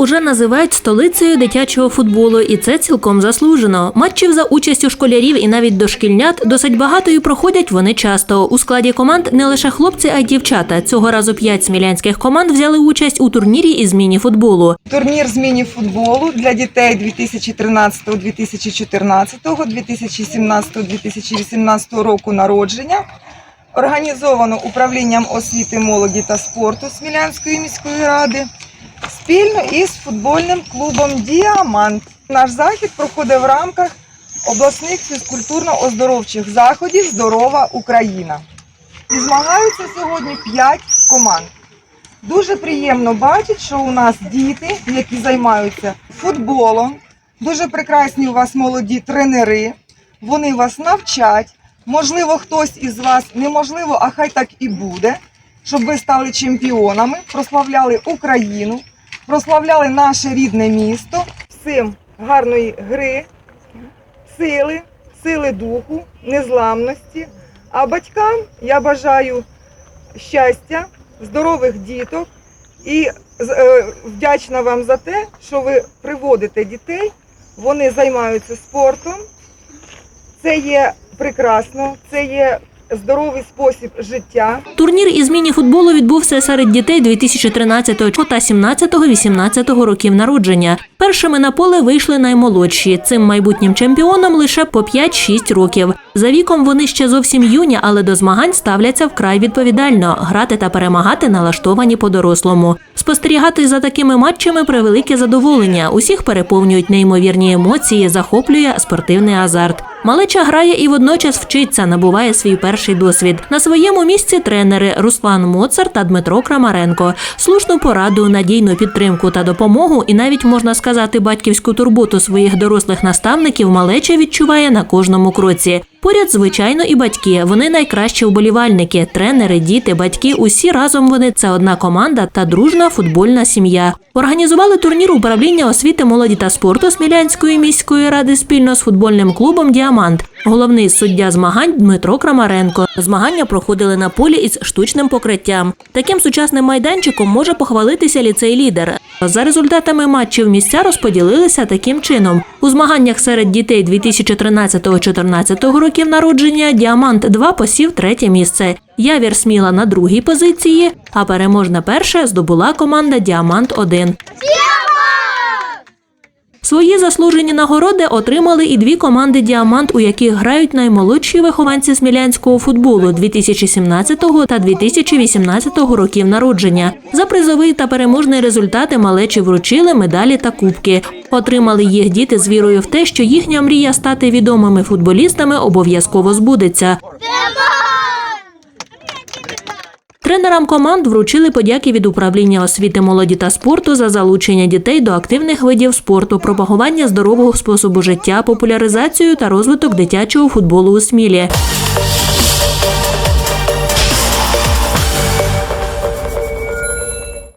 уже називають столицею дитячого футболу, і це цілком заслужено. Матчів за участю школярів і навіть дошкільнят досить багато і проходять вони часто. У складі команд не лише хлопці, а й дівчата. Цього разу п'ять смілянських команд взяли участь у турнірі із міні-футболу. Турнір з міні-футболу для дітей 2013-2014, 2017-2018 року народження. Організовано управлінням освіти, молоді та спорту Смілянської міської ради спільно із футбольним клубом Діамант. Наш захід проходить в рамках обласних фізкультурно-оздоровчих заходів Здорова Україна. І змагаються сьогодні 5 команд. Дуже приємно бачити, що у нас діти, які займаються футболом. Дуже прекрасні у вас молоді тренери. Вони вас навчать. Можливо, хтось із вас неможливо, а хай так і буде, щоб ви стали чемпіонами, прославляли Україну, прославляли наше рідне місто. Всім гарної гри, сили, сили духу, незламності. А батькам я бажаю щастя, здорових діток і е, вдячна вам за те, що ви приводите дітей, вони займаються спортом. Це є прекрасно, це є здоровий спосіб життя. Турнір із міні-футболу відбувся серед дітей 2013 та 17-18 років народження. Першими на поле вийшли наймолодші. Цим майбутнім чемпіонам лише по 5-6 років. За віком вони ще зовсім юні, але до змагань ставляться вкрай відповідально. Грати та перемагати налаштовані по-дорослому. Спостерігати за такими матчами превелике задоволення. Усіх переповнюють неймовірні емоції, захоплює спортивний азарт. Малеча грає і водночас вчиться, набуває свій перший досвід. На своєму місці тренери Руслан Моцар та Дмитро Крамаренко. Слушну пораду, надійну підтримку та допомогу, і навіть можна сказати, батьківську турботу своїх дорослих наставників малеча відчуває на кожному кроці. Поряд, звичайно, і батьки. Вони найкращі вболівальники, тренери, діти, батьки. Усі разом вони це одна команда та дружна футбольна сім'я. Організували турнір управління освіти, молоді та спорту Смілянської міської ради спільно з футбольним клубом Діамант. Головний суддя змагань Дмитро Крамаренко. Змагання проходили на полі із штучним покриттям. Таким сучасним майданчиком може похвалитися ліцей лідер. За результатами матчів місця розподілилися таким чином. У змаганнях серед дітей 2013-2014 років народження Діамант 2 посів третє місце. Явір Сміла на другій позиції, а переможна перша здобула команда Діамант 1 Свої заслужені нагороди отримали і дві команди Діамант, у яких грають наймолодші вихованці смілянського футболу 2017 та 2018 років народження. За призовий та переможний результати малечі вручили медалі та кубки. Отримали їх діти з вірою в те, що їхня мрія стати відомими футболістами обов'язково збудеться. Тренерам команд вручили подяки від управління освіти, молоді та спорту за залучення дітей до активних видів спорту, пропагування здорового способу життя, популяризацію та розвиток дитячого футболу у Смілі.